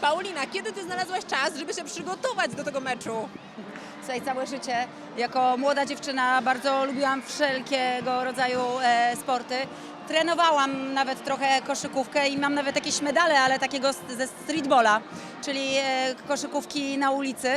Paulina, kiedy ty znalazłaś czas, żeby się przygotować do tego meczu? Słuchaj, całe życie jako młoda dziewczyna bardzo lubiłam wszelkiego rodzaju e, sporty. Trenowałam nawet trochę koszykówkę i mam nawet jakieś medale, ale takiego ze streetbola, czyli e, koszykówki na ulicy,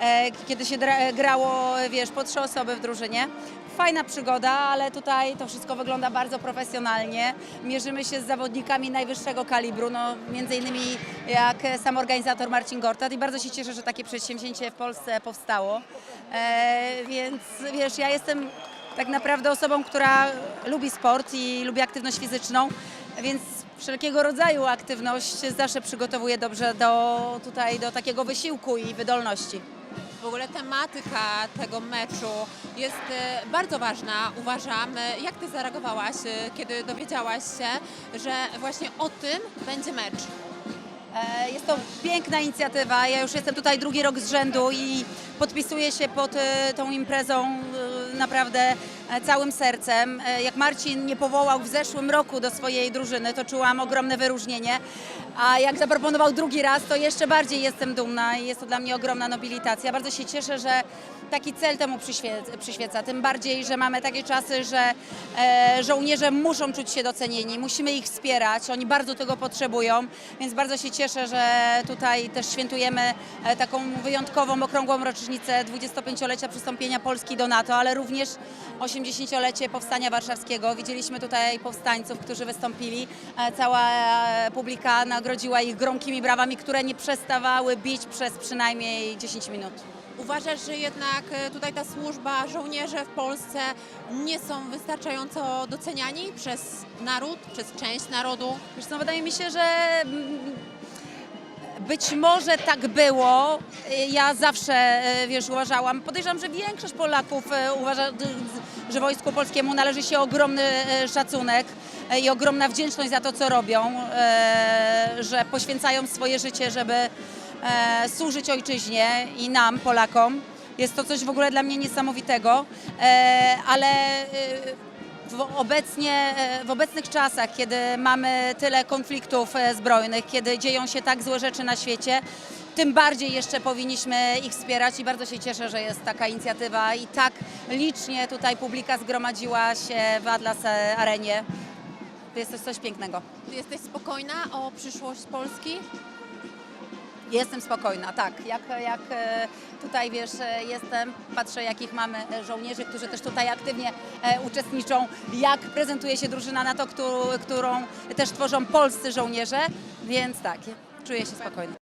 e, kiedy się grało, wiesz, po trzy osoby w drużynie. Fajna przygoda, ale tutaj to wszystko wygląda bardzo profesjonalnie. Mierzymy się z zawodnikami najwyższego kalibru, no, między innymi jak sam organizator Marcin Gortat i bardzo się cieszę, że takie przedsięwzięcie w Polsce powstało. E, więc wiesz, ja jestem tak naprawdę osobą, która lubi sport i lubi aktywność fizyczną, więc wszelkiego rodzaju aktywność zawsze przygotowuję dobrze do, tutaj, do takiego wysiłku i wydolności. W ogóle tematyka tego meczu jest e, bardzo ważna, uważam. E, Jak ty zareagowałaś, e, kiedy dowiedziałaś się, że właśnie o tym będzie mecz? Jest to piękna inicjatywa. Ja już jestem tutaj drugi rok z rzędu i podpisuję się pod tą imprezą naprawdę całym sercem. E, Jak Marcin mnie powołał w zeszłym roku do swojej drużyny, to czułam ogromne wyróżnienie. A jak zaproponował drugi raz, to jeszcze bardziej jestem dumna i jest to dla mnie ogromna nobilitacja. Bardzo się cieszę, że taki cel temu przyświe- przyświeca. Tym bardziej, że mamy takie czasy, że e, żołnierze muszą czuć się docenieni, musimy ich wspierać, oni bardzo tego potrzebują, więc bardzo się cieszę, że tutaj też świętujemy e, taką wyjątkową, okrągłą rocznicę 25-lecia przystąpienia Polski do NATO, ale również 80-lecie Powstania Warszawskiego. Widzieliśmy tutaj powstańców, którzy wystąpili. E, Cała e, publika nagrodziła ich gromkimi brawami, które nie przestawały bić przez przynajmniej 10 minut. Uważasz, że jednak e, tutaj ta służba, żołnierze w Polsce nie są wystarczająco doceniani przez naród, przez część narodu? Wiesz co, wydaje mi się, że mm, być może tak było. Ja zawsze, e, wiesz, uważałam, podejrzewam, że większość Polaków e, uważa, że Wojsku Polskiemu należy się ogromny szacunek i ogromna wdzięczność za to, co robią, że poświęcają swoje życie, żeby e, służyć ojczyźnie i nam, Polakom. Jest to coś w ogóle dla mnie niesamowitego, e, ale w, obecnie, e, w obecnych czasach, kiedy mamy tyle konfliktów e, zbrojnych, kiedy dzieją się tak złe rzeczy na świecie, tym bardziej jeszcze powinniśmy ich wspierać i bardzo się cieszę, że jest taka inicjatywa i tak licznie tutaj publika zgromadziła się w Atlas e, Arenie. To jest to coś pięknego. Jesteś spokojna o przyszłość Polski? Jestem spokojna, tak. Jak, jak e, tutaj wiesz, e, jestem, patrzę jakich mamy e, żołnierzy, którzy też tutaj aktywnie uczestniczą, jak prezentuje się drużyna NATO, którą, którą też tworzą polscy żołnierze, więc tak, czuję się spokojna.